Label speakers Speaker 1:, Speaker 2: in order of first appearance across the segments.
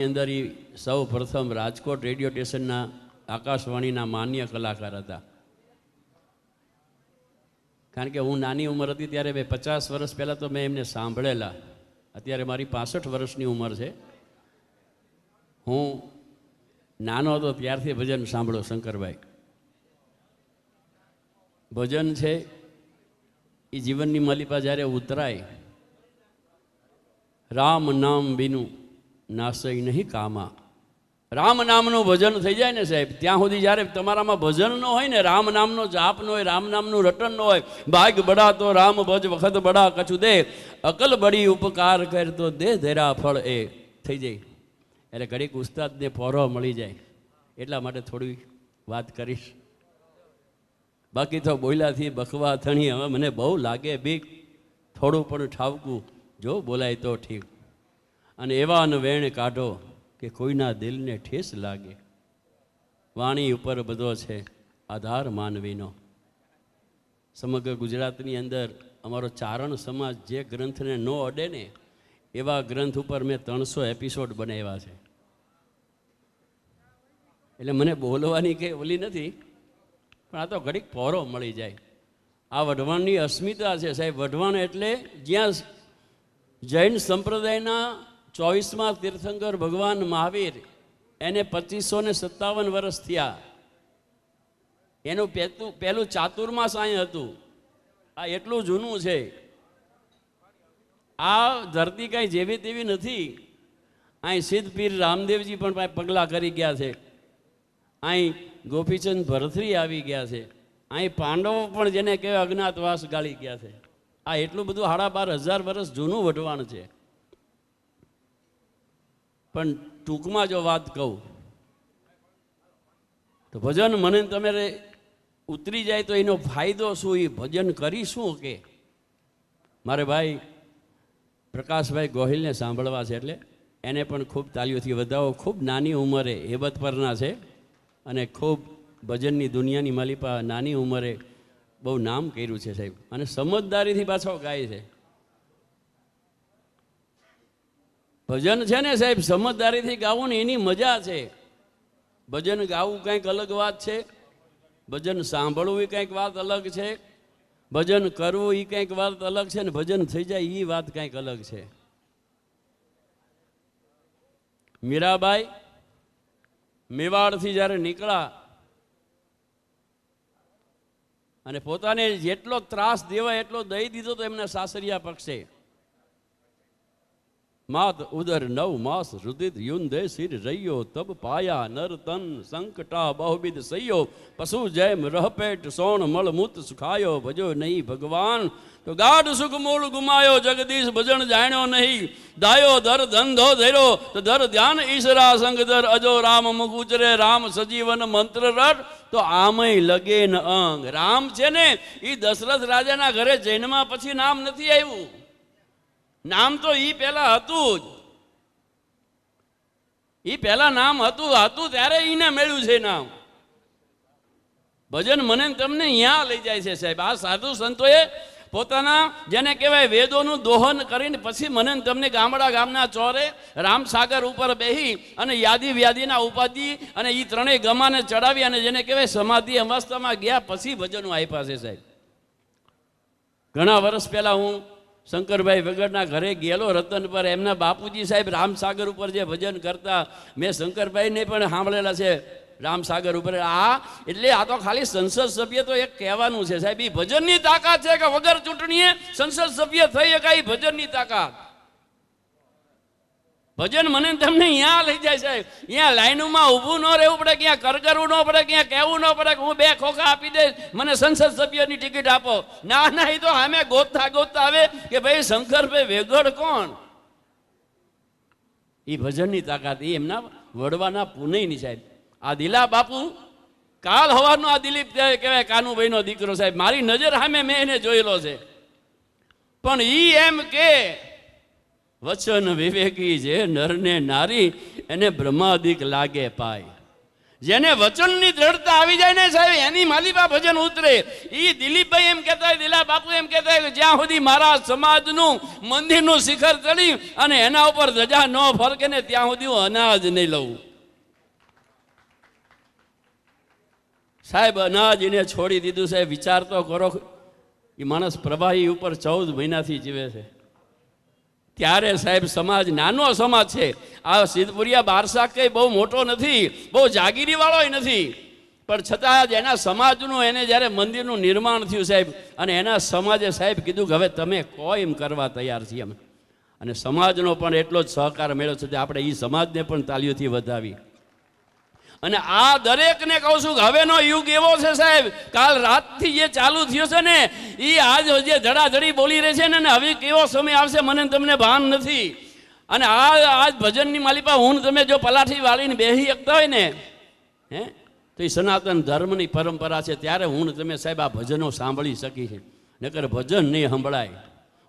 Speaker 1: અંદર સૌ પ્રથમ રાજકોટ રેડિયો સ્ટેશનના આકાશવાણીના માન્ય કલાકાર હતા. કારણ કે હું નાની ઉંમર હતી ત્યારે મેં પચાસ વર્ષ પહેલાં તો મેં એમને સાંભળેલા. અત્યારે મારી પાસઠ વર્ષની ઉંમર છે. હું નાનો હતો ત્યારથી ભજન સાંભળો શંકરભાઈ. ભજન છે એ જીવનની મલિપા જ્યારે ઉતરાય, રામ નામ બીનું નાસય નહીં કામા. રામ નામનું ભજન થઈ જાય ને સાહેબ, ત્યાં સુધી જ્યારે તમારામાં ભજન ન હોય ને, રામ નામનો જાપ ન હોય, રામ નામનું રટન ન હોય, ભાગ બડા તો રામ ભજ વખત બડા કછું દે, અકલ બડી ઉપકાર કર તો દે, ધેરા ફળ એ થઈ જાય. એટલે ઘડીક ઉસ્તાદને ફોરો મળી જાય. એટલા માટે થોડી વાત કરીશ. બાકી તો બોલ્યાથી બખવા થણી હવે મને બહુ લાગે, બીક. થોડું પણ ઠાવકું. જો બોલાય તો ઠીક. અને એવા વેણ કાઢો કે કોઈના દિલને ઠેસ લાગે. વાણી ઉપર બધો છે આધાર માનવીનો. સમગ્ર ગુજરાતની અંદર અમારો ચારણ સમાજ જે ગ્રંથને ન અડે ને, એવા ગ્રંથ ઉપર મેં ત્રણસો એપિસોડ બનાવ્યા છે. એટલે મને બોલવાની કંઈ ઓલી નથી, પણ આ તો ઘડીક પોરો મળી જાય. આ વઢવાણની અસ્મિતા છે સાહેબ. વઢવાણ એટલે જ્યાં જૈન સંપ્રદાયના ચોવીસમાં તીર્થંકર ભગવાન મહાવીર એને પચીસો ને સત્તાવન વર્ષ થયા. એનું પહેલું પહેલું ચાતુર્માસ અહીં હતું. આ એટલું જૂનું છે. આ ધરતી કાંઈ જેવી તેવી નથી. અહીં સિદ્ધ પીર રામદેવજી પણ પગલાં કરી ગયા છે. અહીં ગોપીચંદ ભરથરી આવી ગયા છે. અહીં પાંડવો પણ જેને કહેવાય અજ્ઞાતવાસ ગાળી ગયા છે. આ એટલું બધું સાડા બાર હજાર વર્ષ જૂનું વઢવાણ છે. પણ ટૂંકમાં જો વાત કહું, તો ભજન મને તમે ઉતરી જાય તો એનો ફાયદો શું? એ ભજન કરી શું કે? મારે ભાઈ, પ્રકાશભાઈ ગોહિલને સાંભળવા છે એટલે એને પણ ખૂબ તાલીઓથી વધાવો. ખૂબ નાની ઉંમરે, હેબત પરના છે અને ખૂબ ભજનની દુનિયાની માલિપા નાની ઉંમરે બહુ નામ કર્યું છે સાહેબ. અને સમજદારીથી પાછો ગાય છે. ભજન છે ને સાહેબ, સમજદારીથી ગાવું ને એની મજા છે. ભજન ગાવું કંઈક અલગ વાત છે. ભજન સાંભળવું એ કંઈક વાત અલગ છે. ભજન કરવું એ કંઈક વાત અલગ છે ને ભજન થઈ જાય એ વાત કંઈક અલગ છે. મીરાબાઈ, મેવાડથી જ્યારે નીકળ્યા અને પોતાને જેટલો ત્રાસ દેવાય એટલો દઈ દીધો તો એમના સાસરિયા પક્ષે. માત ઉદર નવ માસ રુદિત સિર રૈયો, તબ પાયા નર તન સંકટા બહુવિધ સૈયો. પશુ જેમ રહપેટ સોણ મળ મૂત સુખાયો, ભજો નહીં ભગવાન. તો ગાઢ સુખ મૂળ ગુમાયો, જગદીશ ભજન જાણ્યો નહીં. દાયો દર ધંધો ધેરો તો દર ધ્યાન ઈશરા સંગ દર. અજો રામ મુખ ઉચરે, રામ સજીવન મંત્ર રટ તો આમય લગે ન અંગ. રામ છે ને એ દશરથ રાજાના ઘરે જૈનમાં પછી નામ નથી આવ્યું. નામ તો એ પહેલા હતું જ. એ પહેલા નામ હતું હતું ત્યારે એને મેળ્યું છે નામ. ભજન મને તમને અહીંયા લઈ જાય છે સાહેબ. આ સાધુ સંતોએ પોતાના જેને કહેવાય વેદોનું દોહન કરીને પછી મને તમને ગામડા ગામના ચોરે રામસાગર ઉપર બેહી અને યાદી વ્યાદીના ઉપાધિ અને એ ત્રણેય ગમાને ચડાવી અને જેને કહેવાય સમાધિ અવસ્થામાં ગયા, પછી ભજનો આપ્યા છે સાહેબ. ઘણા વર્ષ પહેલા હું શંકરભાઈ વગરના ઘરે ગયેલો રતન પર એમના બાપુજી સાહેબ રામસાગર ઉપર જે ભજન કરતા, મેં શંકરભાઈને પણ સાંભળેલા છે રામસાગર ઉપર. આ એટલે આ તો ખાલી સંસદ સભ્ય તો એક કહેવાનું છે સાહેબ એ ભજનની તાકાત છે કે વગર ચૂંટણીએ સંસદ સભ્ય થઈ શકાય ભજનની તાકાત. ભજન મને તમને અહીંયા લઈ જાય સાહેબ. અહીંયા લાઈનમાં ઊભું ન રહેવું પડે, ક્યાં કરગરવું ન પડે, ક્યાં કહેવું ન પડે કે હું બે ખોખા આપી દઈશ, મને સંસદ સભ્યની ટિકિટ આપો. ના ના, એ તો અમે ગોતતા ગોતતા આવે કે ભાઈ શંકરભાઈ વેગડ કોણ? એ ભજનની તાકાત એ એમના વડવાના પુનઈની સાહેબ. આ દિલા બાપુ, કાલ હવારનો આ દિલીપ કહેવાય કાનુભાઈનો દીકરો સાહેબ. મારી નજર સામે મેં એને જોયેલો છે. પણ એ એમ કે વચન વિવેકી જે નરને નારી, એને બ્રહ્માદિક લાગે પાય. જેને વચનની દ્રઢતા આવી જાય ને સાહેબ, એની માલિપા ભજન ઉતરે. એ દિલીપભાઈ એમ કહેતા હોય દિલા બાપુ એમ કહેતા કે જ્યાં સુધી મારા સમાજનું મંદિરનું શિખર ચડી અને એના ઉપર ધજા ન ફરકે ને ત્યાં સુધી હું અનાજ નહીં લઉં. સાહેબ, અનાજ એને છોડી દીધું સાહેબ વિચાર તો કરો એ માણસ પ્રવાહી ઉપર ચૌદ મહિનાથી જીવે છે. ત્યારે સાહેબ, સમાજ નાનો સમાજ છે. આ સિદ્ધપુરિયા બારસા કંઈ બહુ મોટો નથી, બહુ જાગીરીવાળોય નથી. પણ છતાં જ એના સમાજનું, એને જ્યારે મંદિરનું નિર્માણ થયું સાહેબ, અને એના સમાજે સાહેબ કીધું કે હવે તમે કોઈ એમ કરવા તૈયાર છીએ અમે અને સમાજનો પણ એટલો જ સહકાર મેળવ્યો છે આપણે એ સમાજને પણ તાલીઓથી વધાવી. અને આ દરેકને કહું છું કે હવેનો યુગ એવો છે સાહેબ, કાલ રાતથી જે ચાલુ થયો છે ને એ આજ જે ધડાધડી બોલી રહે છે ને હવે કેવો સમય આવશે મને તમને ભાન નથી. અને આ આજ ભજનની માલિપા હું તમે જો પલાઠી વાળીને બેસી શકતા હોય ને, હે, તો એ સનાતન ધર્મની પરંપરા છે, ત્યારે હું તમે સાહેબ આ ભજનો સાંભળી શકી છે નકર ભજન નહીં સંભળાય.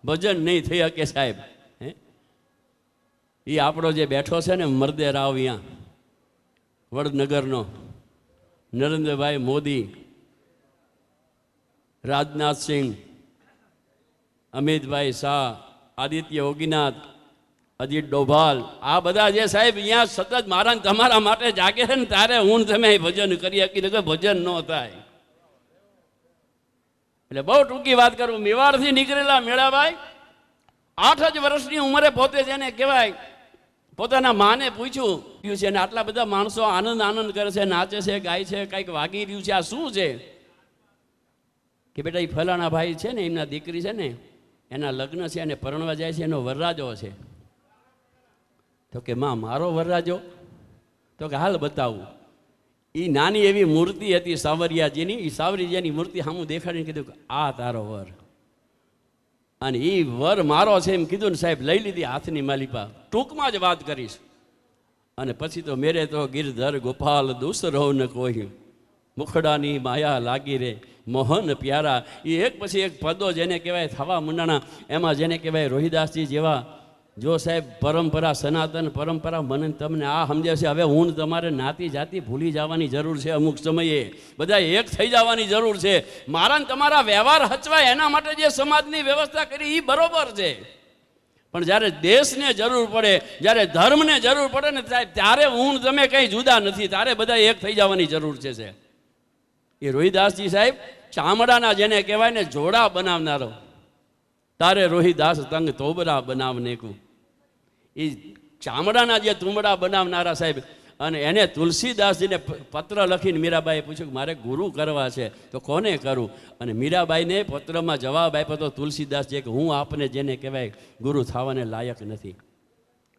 Speaker 1: ભજન નહીં થઈ શકે સાહેબ, હે. એ આપણો જે બેઠો છે ને મરદે રાવ અહીંયા વડનગરનો નરેન્દ્રભાઈ મોદી રાજનાથસિંહ અમિતભાઈ શાહ, આદિત્ય ઓગીનાથ, અજીત ડોભાલ, આ બધા જે સાહેબ અહીંયા સતત મારા તમારા માટે જાગે છે ને ત્યારે હું તમે ભજન કરી શકી કે ભજન ન થાય. એટલે બહુ ટૂંકી વાત કરું, મેવાડથી નીકળેલા મેળાભાઈ, આઠ જ વર્ષની ઉંમરે પોતે જેને કહેવાય પોતાના માને પૂછ્યું પૂછ્યું છે અને આટલા બધા માણસો આનંદ આનંદ કરે છે, નાચે છે, ગાય છે, કંઈક વાગી રહ્યું છે, આ શું છે? કે બેટા એ ફલાણા ભાઈ છે ને, એમના દીકરી છે ને, એના લગ્ન છે અને પરણવા જાય છે, એનો વરરાજો છે. તો કે, માં, મારો વરરાજો? તો કે, હાલ બતાવું. એ નાની એવી મૂર્તિ હતી સાવરિયાજીની એ સાવરિયાજીની મૂર્તિ સામું દેખાડીને કીધું કે, આ તારો વર. અને એ વર મારો છે એમ કીધું ને સાહેબ, લઈ લીધી હાથની માલિપા. ટૂંકમાં જ વાત કરીશ. અને પછી તો મેરે તો ગિરધર ગોપાલ દુસરો ન કોઈ. મુખડાની માયા લાગી રે. મોહન પ્યારા. એ એક પછી એક પદો જેને કહેવાય થવા મંડાણા. એમાં જેને કહેવાય રોહિદાસજી જેવા જો સાહેબ, પરંપરા સનાતન પરંપરા, મને તમને આ સમજે હવે હું તમારે નાતી જાતિ ભૂલી જવાની જરૂર છે અમુક સમયે. બધા એક થઈ જવાની જરૂર છે. મારા તમારા વ્યવહાર હચવાય, એના માટે જે સમાજની વ્યવસ્થા કરી એ બરોબર છે. પણ જ્યારે દેશને જરૂર પડે, જ્યારે ધર્મને જરૂર પડે ને ત્યારે હું તમે કંઈ જુદા નથી, ત્યારે બધા એક થઈ જવાની જરૂર છે એ રોહિદાસજી સાહેબ, ચામડાના જેને કહેવાય ને, જોડા બનાવનારો. તારે રોહિદાસ તંગ તોબરા બનાવને કું એ ચામડાના જે તુંબડા બનાવનારા સાહેબ, અને એને તુલસીદાસજીને પત્ર લખીને મીરાબાઈએ પૂછ્યું કે મારે ગુરુ કરવા છે, તો કોને કરું? અને મીરાબાઈને પત્રમાં જવાબ આપ્યો તો તુલસીદાસજીએ કે હું આપને જેને કહેવાય ગુરુ થવાને લાયક નથી.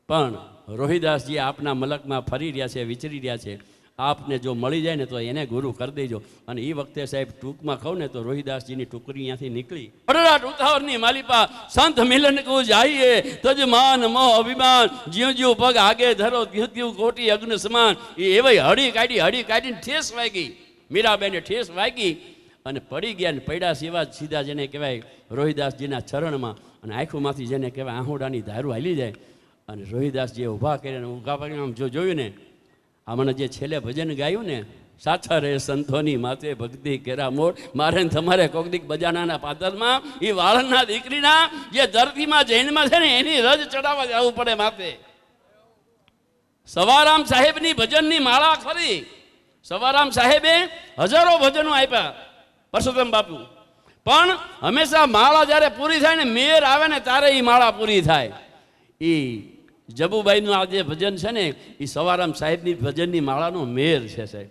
Speaker 1: પણ રોહિદાસજી આપના મલકમાં ફરી રહ્યા છે, વિચરી રહ્યા છે. આપને જો મળી જાય ને તો એને ગુરુ કરી દેજો. અને એ વખતે સાહેબ ટૂંકમાં કહું ને તો રોહિદાસજીની ટુકડી અહીંયાથી નીકળી. અડરાટ ઉતાવળની માલિપા, સંત મિલન કો જાઈએ, તજ માન મોહ અભિમાન, જ્યું જ્યું પગ આગે ધરો ત્યું ત્યું કોટી અગ્ન સમાન. એ એવાય હળી કાઢી, હળી કાઢીને ઠેસ વાગી. મીરાબેને ઠેસ વાગી અને પડી ગયા ને પડ્યા સિવા જ સીધા જેને કહેવાય રોહિદાસજીના ચરણમાં અને આંખોમાંથી જેને કહેવાય આહુડાની ધારું હાલી જાય. અને રોહિદાસજીએ ઊભા કરીને ઊભા કરીને આમ જો જોયું ને આમણે જે છેલ્લે ભજન ગાયું ને સાચા રે સંતોની માથે ભક્તિ કેરા મોર. મારે તમારે કોકદીક બજાનાના પાદરમાં એ વાળના દીકરીના જે ધરતીમાં જૈનમાં છે ને, એની રજ ચડાવવા જવું પડે માથે. સવારામ સાહેબની ભજનની માળા ખરી. સવારામ સાહેબે હજારો ભજનો આપ્યા, પરસોત્તમ બાપુ. પણ હંમેશા માળા જ્યારે પૂરી થાય ને, મેર આવે ને, ત્યારે એ માળા પૂરી થાય. એ જબુભાઈનું આ જે ભજન છે ને એ સવારામ સાહેબની ભજનની માળાનો મેર છે સાહેબ.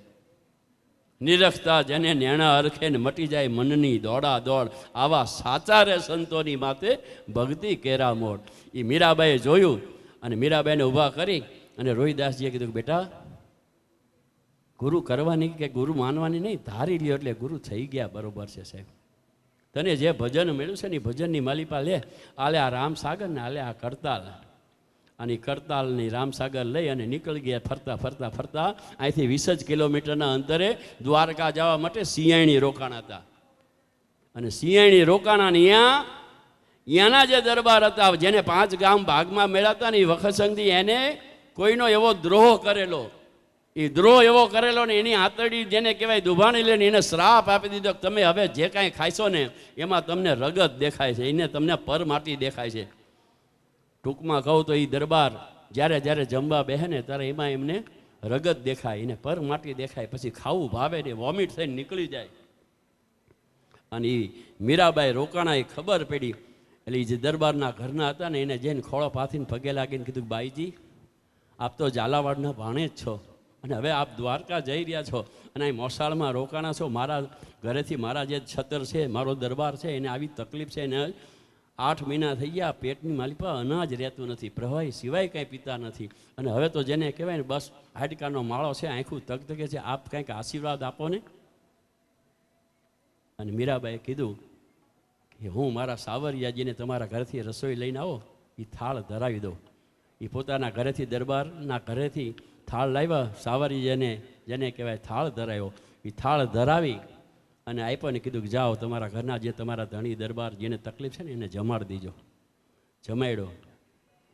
Speaker 1: નિરખતા જેને નેણા અરખે ને મટી જાય મનની દોડા દોડ આવા સાચા રે સંતોની માથે ભક્તિ કેરા મોડ એ મીરાબાઈએ જોયું અને મીરાબાઈને ઊભા કરી અને રોહિદાસજીએ કીધું કે બેટા, ગુરુ કરવાની કે ગુરુ માનવાની નહીં, ધારી લ્યો એટલે ગુરુ થઈ ગયા બરોબર છે સાહેબ. તને જે ભજન મળ્યું છે ને એ ભજનની માલિપા લે, આલે આ રામ સાગર ને આલે આ કરતાલ. અને કરતાલની રામસાગર લઈ અને નીકળી ગયા ફરતા ફરતા ફરતા. અહીંથી વીસ જ કિલોમીટરના અંતરે દ્વારકા જવા માટે સિયાણી રોકાણ હતા. અને સિયાણી રોકાણા અહીંયા અહીંયાના જે દરબાર હતા, જેને પાંચ ગામ ભાગમાં મેળાતા ને એ વખત સંગથી એને કોઈનો એવો દ્રોહ કરેલો. એ દ્રોહ એવો કરેલો ને એની આંતરડી જેને કહેવાય દુભાણી લઈને એને શ્રાપ આપી દીધો તમે હવે જે કાંઈ ખાઈશો ને એમાં તમને રગત દેખાય છે, એને તમને પર માટી દેખાય છે. ટૂંકમાં કહું તો એ દરબાર જ્યારે જ્યારે જમવા બેહે ને ત્યારે એમાં એમને રગત દેખાય, એને પર માટી દેખાય, પછી ખાવું ભાવે ને વોમિટ થઈને નીકળી જાય. અને એ મીરાબાઈ રોકાણા એ ખબર પડી, એટલે જે દરબારના ઘરના હતા ને એને જઈને ખોળો પાથીને પગે લાગીને કીધું, બાઈજી, આપ તો ઝાલાવાડના ભાણે જ છો અને હવે આપ દ્વારકા જઈ રહ્યા છો અને અહીં મોસાળમાં રોકાણા છો. મારા ઘરેથી મારા જે છતર છે, મારો દરબાર છે, એને આવી તકલીફ છે, એને આઠ મહિના થઈ ગયા પેટની માલિપા અનાજ રહેતું નથી, પ્રવાહી સિવાય કાંઈ પીતા નથી. અને હવે તો જેને કહેવાય ને, બસ હાડકાનો માળો છે, આંખું તકતકે છે, આપ કંઈક આશીર્વાદ આપો ને. અને મીરાબાઈએ કીધું કે હું મારા સાવરિયાજીને તમારા ઘરેથી રસોઈ લઈને આવો એ થાળ ધરાવી દો. એ પોતાના ઘરેથી દરબારના ઘરેથી થાળ લાવ્યા સાવરી જેને જેને કહેવાય થાળ ધરાવ્યો. એ થાળ ધરાવી અને આપ્યો ને કીધું કે જાઓ તમારા ઘરના જે તમારા ધણી દરબાર જેને તકલીફ છે ને એને જમાડ દીજો. જમાડ્યો.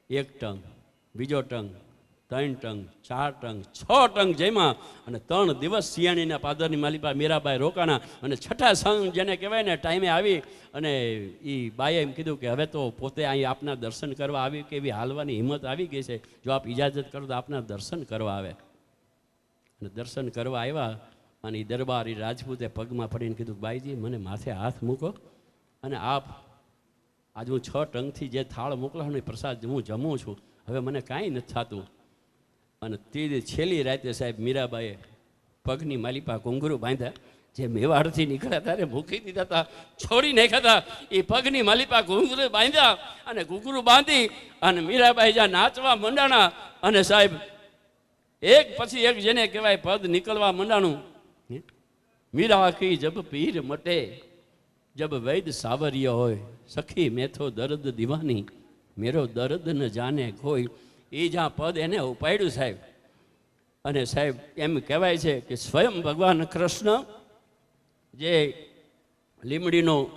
Speaker 1: એક ટંગ, બીજો ટંગ, ત્રણ ટંગ, ચાર ટંગ, છ ટંગ જેમાં અને ત્રણ દિવસ સિયાણીના પાદરની માલિકા મીરાબાઈ રોકાણા અને છઠ્ઠા સંઘ જેને કહેવાય ને ટાઈમે આવી અને એ બાઈએ એમ કીધું કે હવે તો પોતે અહીં આપના દર્શન કરવા આવી કે એવી હાલવાની હિંમત આવી ગઈ છે. જો આપ ઇજાજત કરો તો આપના દર્શન કરવા આવે. અને દર્શન કરવા આવ્યા અને એ દરબાર રાજપૂતે પગમાં પડીને કીધું, બાઈજી, મને માથે હાથ મૂકો અને આપ આજ હું છ ટંગથી જે થાળ મોકલાવો ને પ્રસાદ હું જમું છું. હવે મને કાંઈ નથી થતું. અને તે છેલ્લી રાતે સાહેબ મીરાબાઈએ પગની માલિપા ઘુંઘરું બાંધ્યા. જે મેવાડથી નીકળ્યા ત્યારે મૂકી દીધા હતા, છોડી નાખ્યા હતા. એ પગની માલિપા ઘુંઘરું બાંધ્યા અને ઘૂંઘરું બાંધી અને મીરાબાઈ જ્યાં નાચવા મંડાણા અને સાહેબ, એક પછી એક જેને કહેવાય પદ નીકળવા મંડાણું મીરા જબ પીર મટે, જબ વૈદ સાવરિય હોય, સખી મેથો દર્દ દીવાની, મેરો દર્દ ન જાને કોઈ એ જ્યાં પદ એને ઉપાડ્યું સાહેબ. અને સાહેબ, એમ કહેવાય છે કે સ્વયં ભગવાન કૃષ્ણ જે લીમડીનો,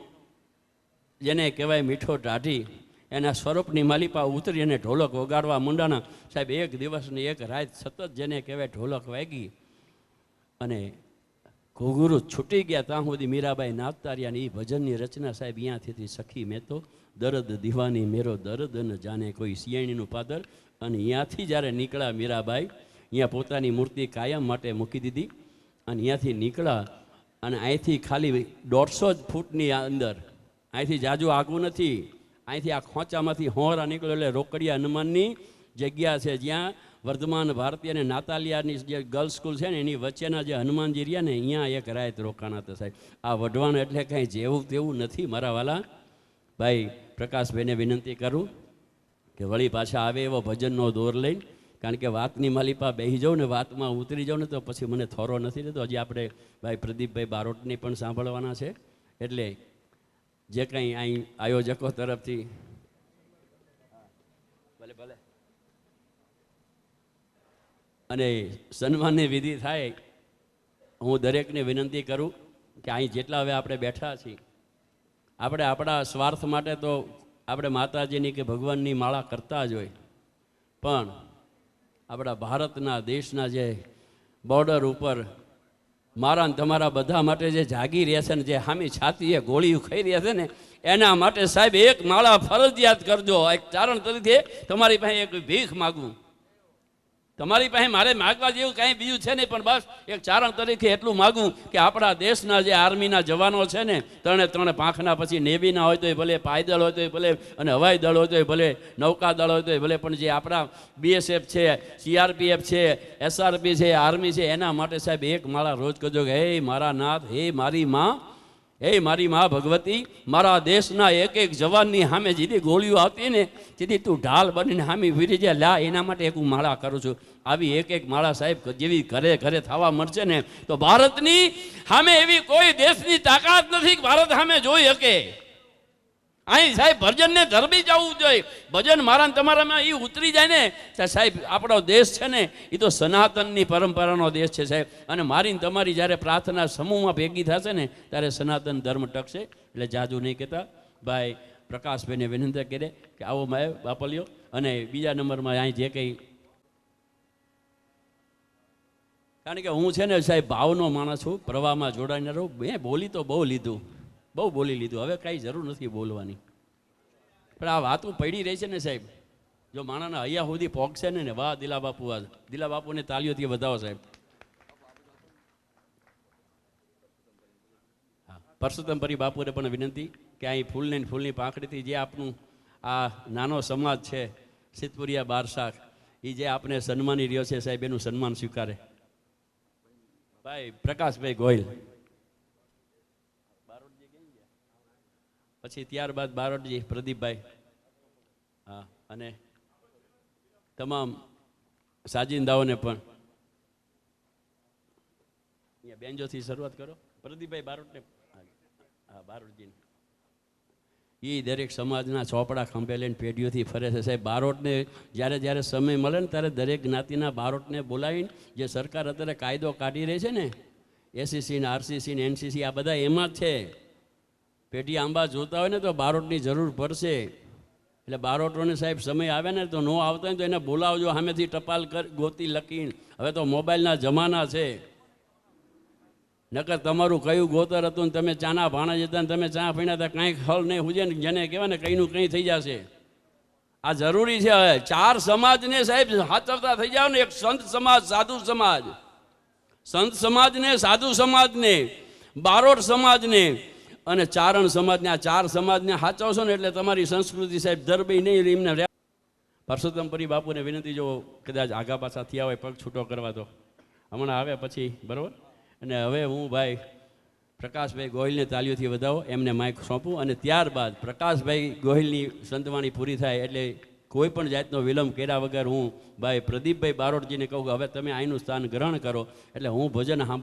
Speaker 1: જેને કહેવાય મીઠો ટાઢી એના સ્વરૂપની માલિપા ઉતરી અને ઢોલક વગાડવા મંડાણા સાહેબ, એક દિવસની એક રાત સતત જેને કહેવાય ઢોલક વાગી. અને ઘુઘુરુ છૂટી ગયા, ત્યાં સુધી મીરાબાઈ નાચતા રહ્યા અને એ ભજનની રચના સાહેબ અહીંયાથી સખી મેં તો દર્દ દીવાની મેરો દર્દ ન જાણે કોઈ સિયાણીનું પાદર. અને અહીંયાથી જ્યારે નીકળ્યા મીરાબાઈ અહીંયા પોતાની મૂર્તિ કાયમ માટે મૂકી દીધી. અને અહીંયાથી નીકળ્યા અને અહીંથી ખાલી દોઢસો જ ફૂટની અંદર અહીંથી જાજુ આગવું નથી અહીંથી આ ખોંચામાંથી હોરા નીકળ્યો એટલે રોકડિયા હનુમાનની જગ્યા છે જ્યાં વર્ધમાન ભારતી અને નાતાલિયાની જે ગર્લ્સ સ્કૂલ છે ને, એની વચ્ચેના જે હનુમાનજી રહ્યા ને, અહીંયા એક રાયત રોકાણા હતા સાહેબ. આ વઢવાણ એટલે કાંઈ જેવું તેવું નથી મારા વાલા. ભાઈ, પ્રકાશભાઈને વિનંતી કરું કે વળી પાછા આવે એવો ભજનનો દોર લઈને, કારણ કે વાતની માલિપા બેસી જાઉં ને, વાતમાં ઉતરી જાઉં ને, તો પછી મને થોરો નથી રહેતો. હજી આપણે ભાઈ પ્રદીપભાઈ બારોટની પણ સાંભળવાના છે. એટલે જે કંઈ અહીં આયોજકો તરફથી, ભલે ભલે. અને સન્માનની વિધિ થાય, હું દરેકને વિનંતી કરું કે અહીં જેટલા હવે આપણે બેઠા છીએ, આપણે આપણા સ્વાર્થ માટે તો આપણે માતાજીની કે ભગવાનની માળા કરતા જ હોય, પણ આપણા ભારતના દેશના જે બોર્ડર ઉપર મારા તમારા બધા માટે જે જાગી રહ્યા છે ને, જે હામી છાતીએ ગોળીઓ ખાઈ રહ્યા છે ને, એના માટે સાહેબ એક માળા ફરજિયાત કરજો. એક ચારણ તરીકે તમારી પાસે એક ભીખ માગવું તમારી પાસે મારે માગવા જેવું કાંઈ બીજું છે નહીં, પણ બસ એક ચારણ તરીકે એટલું માગું કે આપણા દેશના જે આર્મીના જવાનો છે ને, ત્રણે ત્રણે પાંખના પછી નેવીના હોય તોય ભલે, પાયદળ હોય તોય ભલે, અને હવાઈ દળ હોય તોય ભલે નૌકાદળ હોય તોય ભલે, પણ જે આપણા બીએસએફ છે સીઆરપીએફ છે એસઆરપી છે આર્મી છે, એના માટે સાહેબ એક માળા રોજ કરજો કે, હે મારા નાથ, હે મારી માં હે મારી મા ભગવતી, મારા દેશના એક એક જવાનની સામે જેથી ગોળીઓ આવતી ને તેથી તું ઢાલ બનીને સામે વીરી જાય લા, એના માટે એક હું માળા કરું છું. આવી એક એક માળા સાહેબ જેવી ઘરે ઘરે થવા મળશે ને, તો ભારતની સામે એવી કોઈ દેશની તાકાત નથી ભારત સામે જોઈ શકે. અહીં સાહેબ, ભજનને ધરબી જવું જોઈએ. ભજન મારા તમારામાં એ ઉતરી જાય ને, તો સાહેબ, આપણો દેશ છે ને એ તો સનાતનની પરંપરાનો દેશ છે સાહેબ. અને મારી તમારી જ્યારે પ્રાર્થના સમૂહમાં ભેગી થશે ને, ત્યારે સનાતન ધર્મ ટકશે. એટલે જાજુ નહીં કહેતા. ભાઈ, પ્રકાશભાઈને વિનંતી કરે કે આવો મેં બાપલ્યો. અને બીજા નંબરમાં અહીં જે કંઈ કારણ કે હું છે ને સાહેબ, ભાવનો માણસ છું, પ્રવાહમાં જોડાઈને રહું. મેં બોલી તો બહુ લીધું. બહુ બોલી લીધું. હવે કાંઈ જરૂર નથી બોલવાની. પણ આ વાતું પડી રહી છે ને સાહેબ, જો માણાના અહીંયા સુધી પહોંચશે ને વાહ દિલા બાપુ આ દિલા બાપુને તાલીઓથી વધાવો સાહેબ. હા પરસોત્તમપરી બાપુને પણ વિનંતી કે અહીં ફૂલને ફૂલની પાંખડીથી જે આપનું આ નાનો સમાજ છે, સિદ્ધપુરિયા બારશાખ એ જે આપને સન્માની રહ્યો છે સાહેબ, એનું સન્માન સ્વીકારે. ભાઈ, પ્રકાશભાઈ ગોયલ. પછી ત્યારબાદ બારોટજી, પ્રદીપભાઈ. હા, અને તમામ સાજિંદાઓને પણ. અહીંયા બેન્જોથી શરૂઆત કરો. પ્રદીપભાઈ બારોટને હા, બારોટજીને. એ દરેક સમાજના ચોપડા ખંભે લઈને પેઢીઓથી ફરે છે. સાહેબ, બારોટને જ્યારે જ્યારે સમય મળે ને ત્યારે દરેક જ્ઞાતિના બારોટને બોલાવીને જે સરકાર અત્યારે કાયદો કાઢી રહી છે ને, એસીસી ને આરસીસી ને એનસીસી, આ બધા એમાં જ છે. પેઢી આંબા જોતા હોય ને તો બારોટની જરૂર પડશે. એટલે બારોટોને સાહેબ સમય આવે ને તો ન આવતા હોય તો એને બોલાવજો, સામેથી ટપાલ ગોતી લખીને. હવે તો મોબાઈલના જમાના છે. નકર તમારું કયું ગોતર હતું ને તમે ચાના ભાણા જતા તમે ચા પીણા હતા કાંઈક હલ નહીં હુજે ને જેને કહેવાય ને કંઈનું કંઈ થઈ જશે. આ જરૂરી છે હવે. ચાર સમાજને સાહેબ હાથવતા થઈ જાવ ને, એક સંત સમાજ, સાધુ સમાજ. સંત સમાજને, સાધુ સમાજને, બારોટ સમાજને અને ચારણ સમાજને, આ ચાર સમાજને સાચવશો ને એટલે તમારી સંસ્કૃતિ સાહેબ ધરબઈ નહીં એમને પરસોત્તમ પરી બાપુને વિનંતી, જો કદાચ આગા પાછા થયા હોય, પગ છૂટો કરવા તો. હમણાં આવે પછી, બરાબર? અને હવે હું ભાઈ પ્રકાશભાઈ ગોહિલને તાલીઓથી વધાવો, એમને માઇક સોંપું અને ત્યારબાદ પ્રકાશભાઈ ગોહિલની સંતવાણી પૂરી થાય એટલે કોઈ પણ જાતનો વિલંબ કર્યા વગર હું ભાઈ પ્રદીપભાઈ બારોટજીને કહું કે હવે તમે આઈનું સ્થાન ગ્રહણ કરો, એટલે હું ભજન સાંભળ.